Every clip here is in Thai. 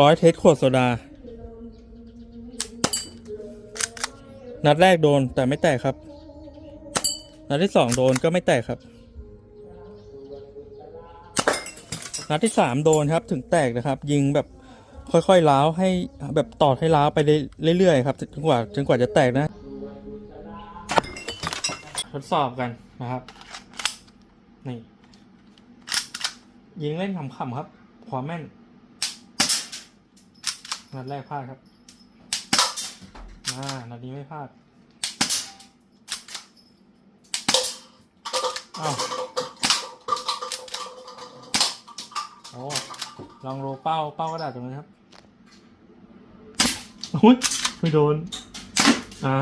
ร้อยเทสขวดโซดา นัดแรกโดนแต่ไม่แตกครับ นัดที่สองโดนก็ไม่แตกครับ นัดที่สามโดนครับถึงแตกนะครับ ยิงแบบค่อยๆล้าวให้แบบตอดให้ล้าวไปเรื่อยๆครับจนกว่าจนกว่าจะแตกนะ ทดสอบกันนะครับ นี่ ยิงเล่นขำๆครับ ความแม่น นัดแรกพลาดครับอ่านัดนี้ไม่พลาดอ้าวโอ้ลองโรเป้าเป้ากระดาษตรงนี้ครับอุ้ยไม่โดน อ่า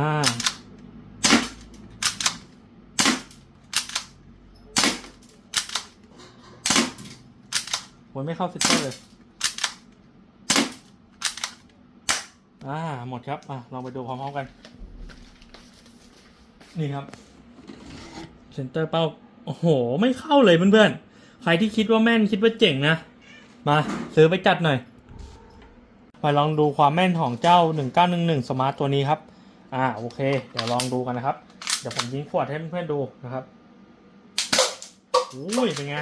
โอ้ยไม่เข้าซิสเตอร์เลย อ่าหมดครับอะลองไปดูพร้อมๆกัน นี่ครับเซนเตอร์เป้าโอ้โห ไม่เข้าเลยเพื่อนๆ ใครที่คิดว่าแม่นคิดว่าเจ๋งนะ มาซื้อไปจัดหน่อย มาลองดูความแม่นของเจ้า 1911 สมาร์ทตัวนี้ครับ อ่าโอเค เดี๋ยวลองดูกันนะครับ เดี๋ยวผมยิงขวดให้เพื่อนๆดูนะครับอุ้ยเป็นไง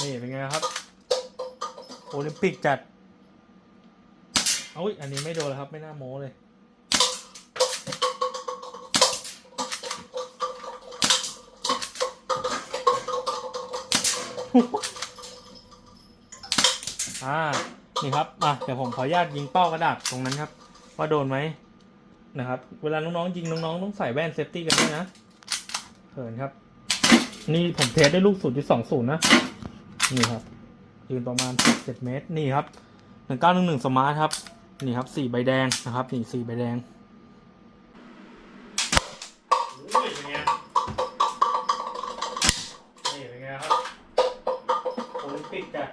นี่เป็นไงครับ โอลิมปิกจัด เอ้ยอันนี้ไม่โดนแล้วครับ ไม่น่าโม้เลย อ่า นี่ครับ อะ เดี๋ยวผมขออนุญาตยิงเป้ากระดาษตรงนั้นครับ ว่าโดนไหมนะครับ เวลาน้องๆยิงน้องๆต้องใส่แว่นเซฟตี้กันด้วยนะเขินครับ นี่ผมเทสได้ลูกศูนย์จุดสองศูนย์นะ นี่ครับ ยืนประมาณเจ็ดเมตร นี่ครับหนึ่งเก้าหนึ่งหนึ่งสมาร์ทครับ นี่ครับสี่ใบแดงนะครับนี่สี่ใบแดงโอ้ยเป็นไงนี่เป็นไงครับโอลิมปิกจัด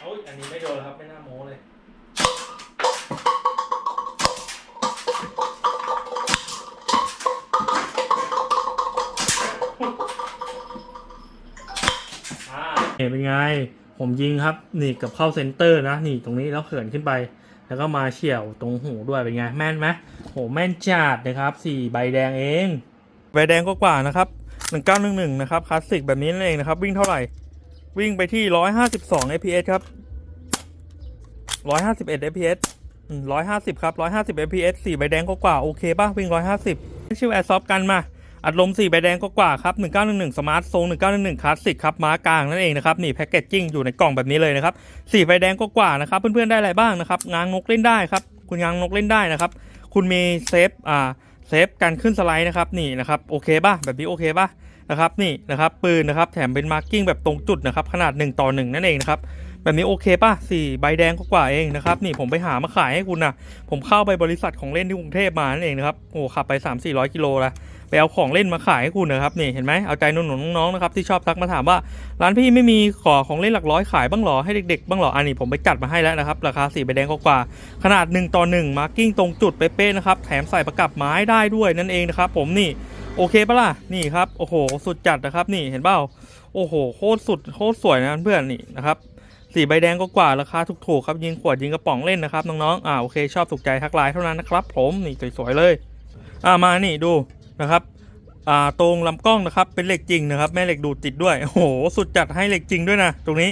โอ้ยอันนี้ไม่โดนครับไม่น่าโม้เลยอ่าเห็นเป็นไง ผมยิงครับนี่กับเข้าเซนเตอร์นะนี่ตรงนี้แล้วเขินขึ้นไป แล้วก็มาเฉี่ยวตรงหูด้วยเป็นไงแม่นไหมโหแม่นจัดนะครับสี่ใบแดงเองใบแดงก็กว่านะครับหนึ่งเก้าหนึ่งหนึ่งนะครับคลาสสิกแบบนี้นั่นเองนะครับ วิ่งเท่าไหร่ วิ่งไปที่ร้อยห้าสิบสอง fps ครับร้อยห้าสิบเอ็ด fps ร้อยห้าสิบครับร้อยห้าสิบ fps สี่ใบแดงก็กว่าโอเคป่ะวิ่งร้อยห้าสิบชื่อแอร์ซอฟกันมา อัดลม4ใบแดงก็กว่าครับ 1911สมาร์ทโซง1911คลาสสิกครับม้ากลางนั่นเองนะครับนี่แพ็กเกจจิ้งอยู่ในกล่องแบบนี้เลยนะครับ4ใบแดงก็กว่านะครับ เพื่อนๆได้อะไรบ้างนะครับงางนกเล่นได้ครับ คุณงางนกเล่นได้นะครับ คุณมีเซฟอ่าเซฟการขึ้นสไลด์นะครับนี่นะครับโอเคป่ะแบบนี้โอเคป่ะนะครับนี่นะครับปืนนะครับแถมเป็นมาร์กิ้งแบบตรงจุดนะครับขนาด 1 ต่อ 1 นั่นเองนะครับแบบนี้โอเคป่ะสี่ใบแดงก็กว่าเองนะครับนี่ผมไปหามาขายให้คุณนะผมเข้าไปบริษัทของเล่นที่กรุงเทพมานั่นเองนะครับโอ้ขับไป 3 4 0 0 กิโลละ ไปเอาของเล่นมาขายให้คุณนะครับนี่เห็นไหมเอาใจหนุ่นๆน้องๆนะครับที่ชอบทักมาถามว่า ร้านพี่ไม่มีขอของเล่นหลักร้อยขายบ้างหรอให้เด็กๆบ้างหรออันนี้ผมไปจัดมาให้แล้วนะครับราคาสีใบแดงกว่าขนาด1ต่อ1มาร์กิ้งตรงจุดเป๊ะๆนะครับแถมใส่ประกับไม้ได้ด้วยนั่นเองนะครับผมนี่โอเคปะล่ะนี่ครับโอ้โหสุดจัดนะครับนี่เห็นเปล่าโอ้โหโคตรสุดโคตรสวยนะเพื่อนนี่นะครับสีใบแดงก็กว่าราคาถูกๆครับยิงขวดยิงกระป๋องเล่นนะครับน้องๆอ่าโอเคชอบถูกใจทักไลน์เท่านั้นนะครับผมนี่สวยๆเลยอ่ามานี่ดู นะครับอ่าตรงลำกล้องนะครับเป็นเหล็กจริงนะครับแม่เหล็กดูดติดด้วยโอ้โหสุดจัดให้เหล็กจริงด้วยนะตรงนี้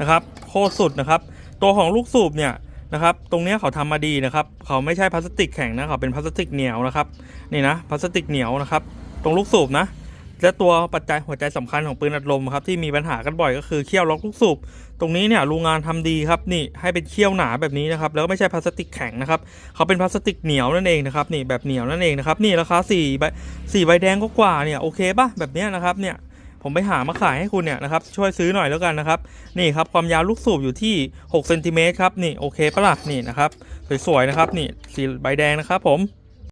นะครับโคตรสุดนะครับ ตัวของลูกสูบเนี่ยนะครับ ตรงนี้เขาทำมาดีนะครับ เขาไม่ใช่พลาสติกแข็งนะเขาเป็นพลาสติกเหนียวนะครับ นี่นะพลาสติกเหนียวนะครับ ตรงลูกสูบนะ และตัวปัจจัยหัวใจสำคัญของปืนอัดลมครับที่มีปัญหากันบ่อยก็คือเขี้ยวล็อกลูกสูบตรงนี้เนี่ยโรงงานทำดีครับนี่ให้เป็นเขี้ยวหนาแบบนี้นะครับแล้วก็ไม่ใช่พลาสติกแข็งนะครับเขาเป็นพลาสติกเหนียวนั่นเองนะครับนี่แบบเหนียวนั่นเองนะครับนี่ราคาสี่ใบสี่ใบแดงก็กว่าเนี่ยโอเคป่ะแบบนี้นะครับเนี่ยผมไปหามาขายให้คุณเนี่ยนะครับช่วยซื้อหน่อยแล้วกันนะครับนี่ครับความยาวลูกสูบอยู่ที่6เซนติเมตรครับนี่โอเคปะล่ะนี่นะครับสวยๆนะครับนี่สีใบแดงนะครับผม